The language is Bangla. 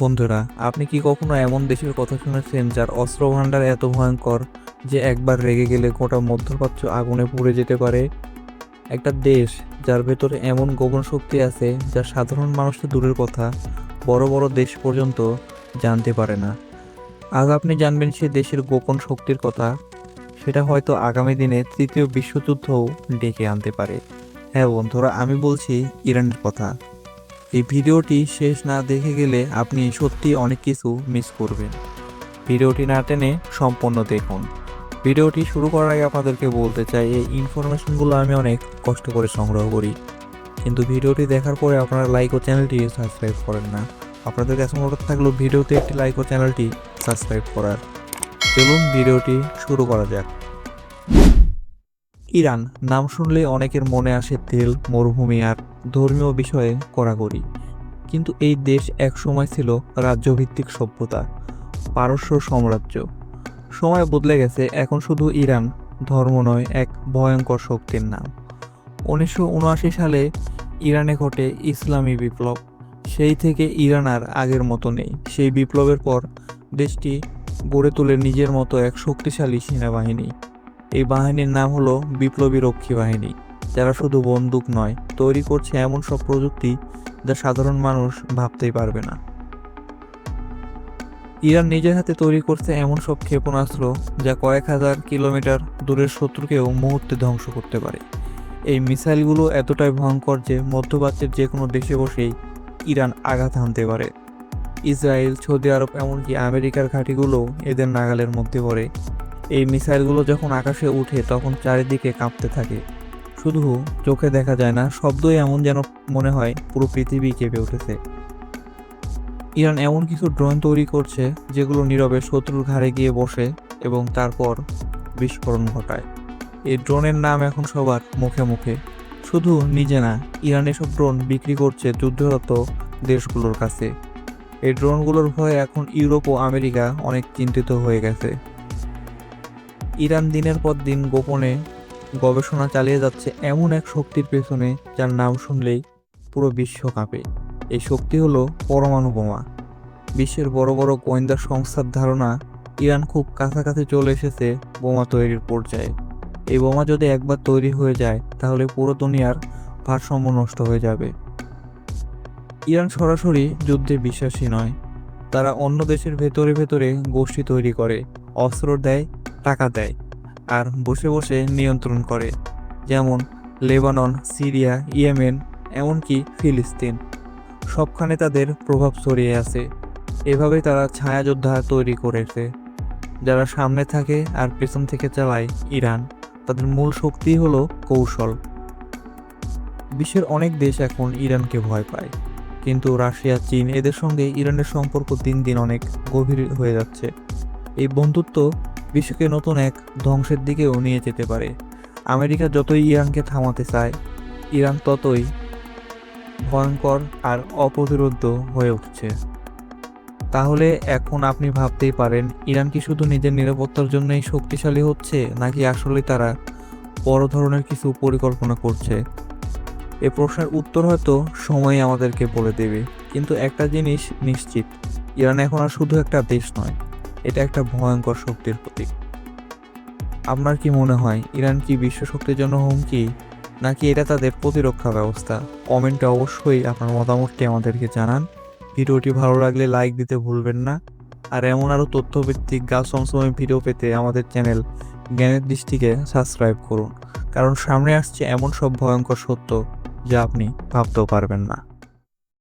বন্ধুরা, আপনি কি কখনো এমন দেশের কথা শুনেছেন যার অস্ত্র ভাণ্ডার এত ভয়ঙ্কর যে একবার রেগে গেলে গোটা মধ্যপ্রাচ্য আগুনে পুড়ে যেতে পারে? একটা দেশ যার ভেতরে এমন গোপন শক্তি আছে যা সাধারণ মানুষের দূরের কথা, বড় বড় দেশ পর্যন্ত জানতে পারে না। আজ আপনি জানবেন সে দেশের গোপন শক্তির কথা। সেটা হয়তো আগামী দিনে তৃতীয় বিশ্বযুদ্ধও ডেকে আনতে পারে। হ্যাঁ বন্ধুরা, আমি বলছি ইরানের কথা। এই ভিডিওটি শেষ না দেখে গেলে আপনি সত্যি অনেক কিছু মিস করবেন। ভিডিওটি না টেনে সম্পূর্ণ দেখুন। ভিডিওটি শুরু করার আগে আপনাদেরকে বলতে চাই, এই ইনফরমেশনগুলো আমি অনেক কষ্ট করে সংগ্রহ করি। কিন্তু ভিডিওটি দেখার পরে আপনারা লাইক ও চ্যানেলটি সাবস্ক্রাইব করেন না। আপনাদের কাছে অনুরোধ থাকলেও ভিডিওতে একটি লাইক ও চ্যানেলটি সাবস্ক্রাইব করার। চলুন ভিডিওটি শুরু করা যাক। ইরান, নাম শুনলে অনেকের মনে আসে তেল, মরুভূমি আর ধর্মীয় বিষয়ে কড়াকড়ি। কিন্তু এই দেশ এক সময় ছিল রাজ্যভিত্তিক সভ্যতা, পারস্য সাম্রাজ্য। সময় বদলে গেছে, এখন শুধু ইরান, ধর্ম নয়, এক ভয়ঙ্কর শক্তির নাম। উনিশশো উনআশি সালে ইরানে ঘটে ইসলামী বিপ্লব। সেই থেকে ইরান আর আগের মতো নেই। সেই বিপ্লবের পর দেশটি গড়ে তোলে নিজের মতো এক শক্তিশালী সেনাবাহিনী। এই বাহিনীর নাম হলো বিপ্লবী রক্ষী বাহিনী। যারা শুধু বন্দুক নয়, তৈরি করছে এমন সব প্রযুক্তি যা সাধারণ মানুষ ভাবতেই পারবে না। ইরান নিজের হাতে তৈরি করছে এমন সব ক্ষেপণাস্ত্র যা কয়েক হাজার কিলোমিটার দূরের শত্রুকেও মুহূর্তে ধ্বংস করতে পারে। এই মিসাইলগুলো এতটাই ভয়ঙ্কর যে মধ্যপ্রাচ্যের যে কোনো দেশে বসেই ইরান আঘাত হানতে পারে। ইসরায়েল, সৌদি আরব, এমনকি আমেরিকার ঘাঁটিগুলো এদের নাগালের মধ্যে পড়ে। এই মিসাইলগুলো যখন আকাশে উঠে তখন চারিদিকে কাঁপতে থাকে। শুধু চোখে দেখা যায় না, শব্দই এমন যেন মনে হয় পুরো পৃথিবী কেঁপে উঠেছে। ইরান এমন কিছু ড্রোন তৈরি করছে যেগুলো নীরবে শত্রুর ঘাড়ে গিয়ে বসে এবং তারপর বিস্ফোরণ ঘটায়। এই ড্রোনের নাম এখন সবার মুখে মুখে। শুধু নিজে না, ইরান এসব ড্রোন বিক্রি করছে যুদ্ধরত দেশগুলোর কাছে। এই ড্রোনগুলোর ভয়ে এখন ইউরোপ ও আমেরিকা অনেক চিন্তিত হয়ে গেছে। ইরান দিনের পর দিন গোপনে গবেষণা চালিয়ে যাচ্ছে এমন এক শক্তির পেছনে যার নাম শুনলেই পুরো বিশ্ব কাঁপে। এই শক্তি হলো পরমাণু বোমা। বিশ্বের বড় বড় গোয়েন্দা সংস্থার ধারণা, ইরান খুব কাছাকাছি চলে এসেছে বোমা তৈরির পর্যায়ে। এই বোমা যদি একবার তৈরি হয়ে যায়, তাহলে পুরো দুনিয়ার ভারসাম্য নষ্ট হয়ে যাবে। ইরান সরাসরি যুদ্ধে বিশ্বাসী নয়। তারা অন্য দেশের ভেতরে ভেতরে গোষ্ঠী তৈরি করে, অস্ত্র দেয় টাকা দেয় আর বসে বসে নিয়ন্ত্রণ করে, যেমন লেবানন, সিরিয়া, ইয়েমেন, এমনকি ফিলিস্তিন। সবখানে তাদের প্রভাব ছড়িয়ে আছে। এভাবে তারা ছায়াযোদ্ধা তৈরি করেছে। যারা সামনে থাকে আর পেছন থেকে চালায় ইরান, তাদের মূল শক্তি হলো কৌশল। বিশ্বের অনেক দেশ এখন ইরানকে ভয় পায়, কিন্তু রাশিয়া, চীন এদের সঙ্গে ইরানের সম্পর্ক দিন দিন অনেক গভীর হয়ে যাচ্ছে। এই বন্ধুত্ব বিশ্বকে নতুন এক ধ্বংসের দিকেও নিয়ে যেতে পারে। আমেরিকা যতই ইরানকে থামাতে চায়, ইরান ততই ভয়ঙ্কর আর অপ্রতিরোধ্য হয়ে উঠছে। তাহলে এখন আপনি ভাবতেই পারেন, ইরান কি শুধু নিজের নিরাপত্তার জন্যই শক্তিশালী হচ্ছে, নাকি আসলে তারা বড় ধরনের কিছু পরিকল্পনা করছে? এ প্রশ্নের উত্তর হয়তো সময় আমাদেরকে বলে দেবে। কিন্তু একটা জিনিস নিশ্চিত, ইরান এখন আর শুধু একটা দেশ নয়। এটা একটা ভয়ঙ্কর শক্তির প্রতীক। আপনার কি মনে হয়, ইরান কি বিশ্ব শক্তির জন্য হুমকি, নাকি এটা তাদের প্রতিরক্ষা ব্যবস্থা? কমেন্টে অবশ্যই আপনার মতামতটি আমাদেরকে জানান। ভিডিওটি ভালো লাগলে লাইক দিতে ভুলবেন না। আর এমন আরও তথ্যভিত্তিক গাছ সমসময় ভিডিও পেতে আমাদের চ্যানেল জ্ঞানের দৃষ্টিকে সাবস্ক্রাইব করুন। কারণ সামনে আসছে এমন সব ভয়ঙ্কর সত্য যা আপনি ভাবতেও পারবেন না।